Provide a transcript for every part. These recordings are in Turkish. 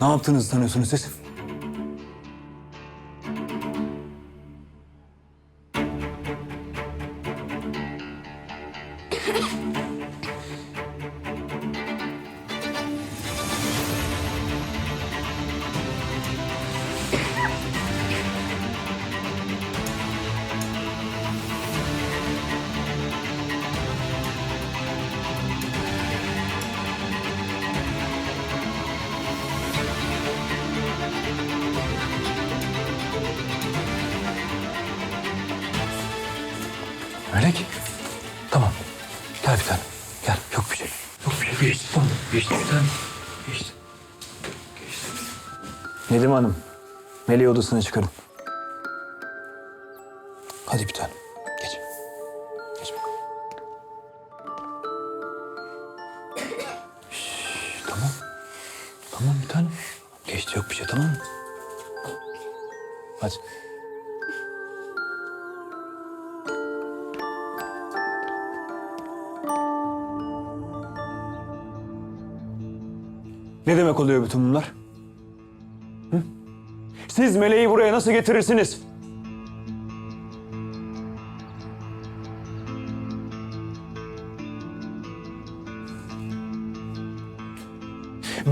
Ne yaptığınızı sanıyorsunuz siz? Melek. Tamam. Gel bir tane. Gel. Yok bir şey. Yok bir şey. Geçti tamam. Geçti bir tane. Geçti. Geçti. Nedim Hanım. Meleği odasına çıkarın. Hadi bir tane. Geç. Geç bakalım. Tamam. Tamam bir tane. Geçti yok bir şey tamam mı? Hadi. Ne demek oluyor bütün bunlar? Hı? Siz meleği buraya nasıl getirirsiniz?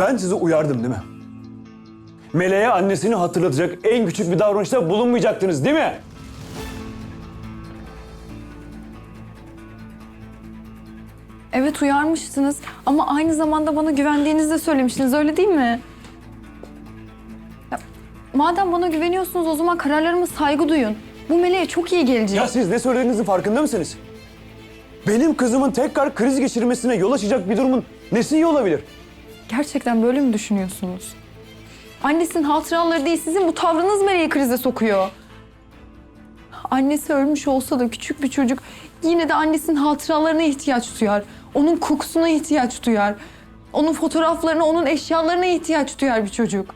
Ben sizi uyardım değil mi? Meleğe annesini hatırlatacak en küçük bir davranışta bulunmayacaktınız değil mi? Evet uyarmıştınız ama aynı zamanda bana güvendiğinizi de söylemiştiniz öyle değil mi? Ya, madem bana güveniyorsunuz o zaman kararlarıma saygı duyun. Bu meleğe çok iyi gelecek. Ya siz ne söylediğinizin farkında mısınız? Benim kızımın tekrar kriz geçirmesine yol açacak bir durumun nesi iyi olabilir? Gerçekten böyle mi düşünüyorsunuz? Annesinin hatıraları değil sizin bu tavrınız meleği krize sokuyor. Annesi ölmüş olsa da küçük bir çocuk yine de annesinin hatıralarına ihtiyaç duyar. Onun kokusuna ihtiyaç duyar. Onun fotoğraflarına, onun eşyalarına ihtiyaç duyar bir çocuk.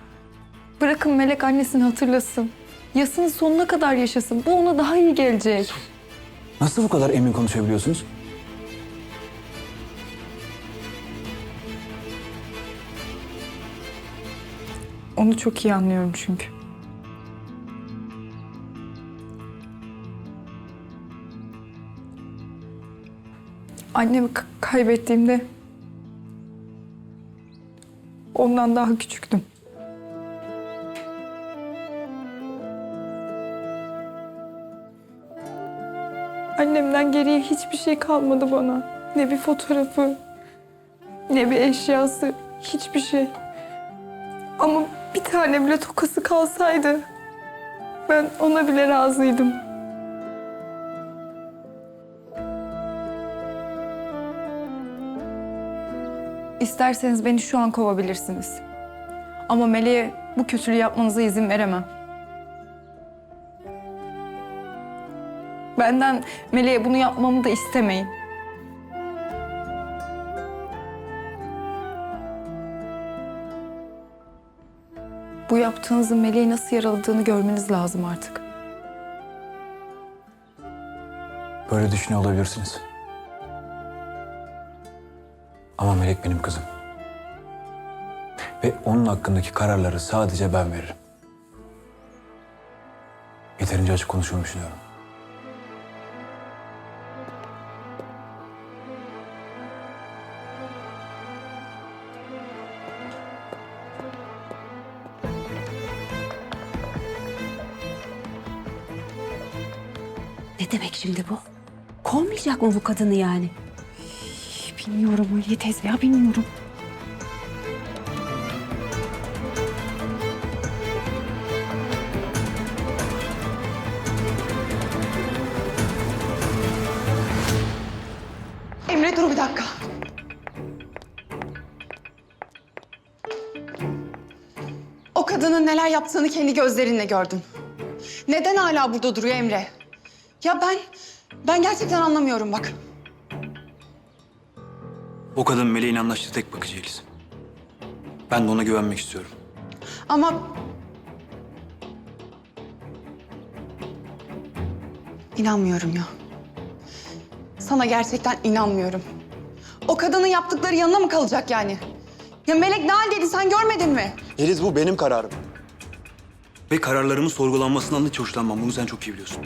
Bırakın Melek annesini hatırlasın. Yasını sonuna kadar yaşasın. Bu ona daha iyi gelecek. Nasıl bu kadar emin konuşabiliyorsunuz? Onu çok iyi anlıyorum çünkü. Annemi kaybettiğimde ondan daha küçüktüm. Annemden geriye hiçbir şey kalmadı bana. Ne bir fotoğrafı, ne bir eşyası, hiçbir şey. Ama bir tane bile tokası kalsaydı ben ona bile razıydım. İsterseniz beni şu an kovabilirsiniz. Ama Meleğe bu kötülüğü yapmanıza izin veremem. Benden Meleğe bunu yapmamı da istemeyin. Bu yaptığınızın Meleği nasıl yaraladığını görmeniz lazım artık. Böyle düşünüyor olabilirsiniz. Ama Melek benim kızım. Ve onun hakkındaki kararları sadece ben veririm. Yeterince açık konuşuyorum düşünüyorum. Ne demek şimdi bu? Kovmayacak mı bu kadını yani? Bilmiyorum Aliye teyze ya bilmiyorum. Emre dur bir dakika. O kadının neler yaptığını kendi gözlerinle gördün. Neden hala burada duruyor Emre? Ya ben, ben gerçekten anlamıyorum bak. O kadın Meleğin anlaştığı tek bakıcı Yeliz. Ben de ona güvenmek istiyorum. Ama... İnanmıyorum ya. Sana gerçekten inanmıyorum. O kadının yaptıkları yanına mı kalacak yani? Ya Melek ne haldeydi sen görmedin mi? Yeliz bu benim kararım. Ve kararlarımın sorgulanmasından da hiç hoşlanmam. Bunu sen çok iyi biliyorsun.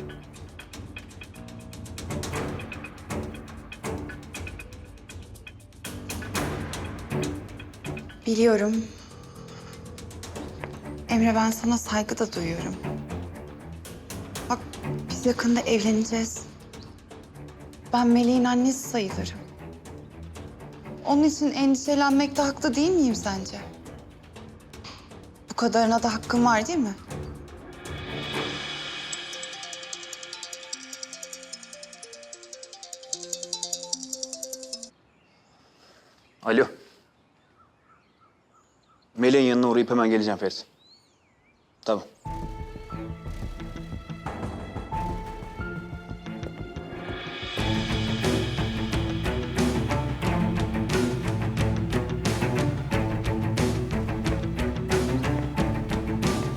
Biliyorum. Emre ben sana saygı da duyuyorum. Bak biz yakında evleneceğiz. Ben Meleğin annesi sayılırım. Onun için endişelenmekte haklı değil miyim sence? Bu kadarına da hakkım var değil mi? Alo. Meleğin yanına uğrayıp hemen geleceğim Ferit. Tamam.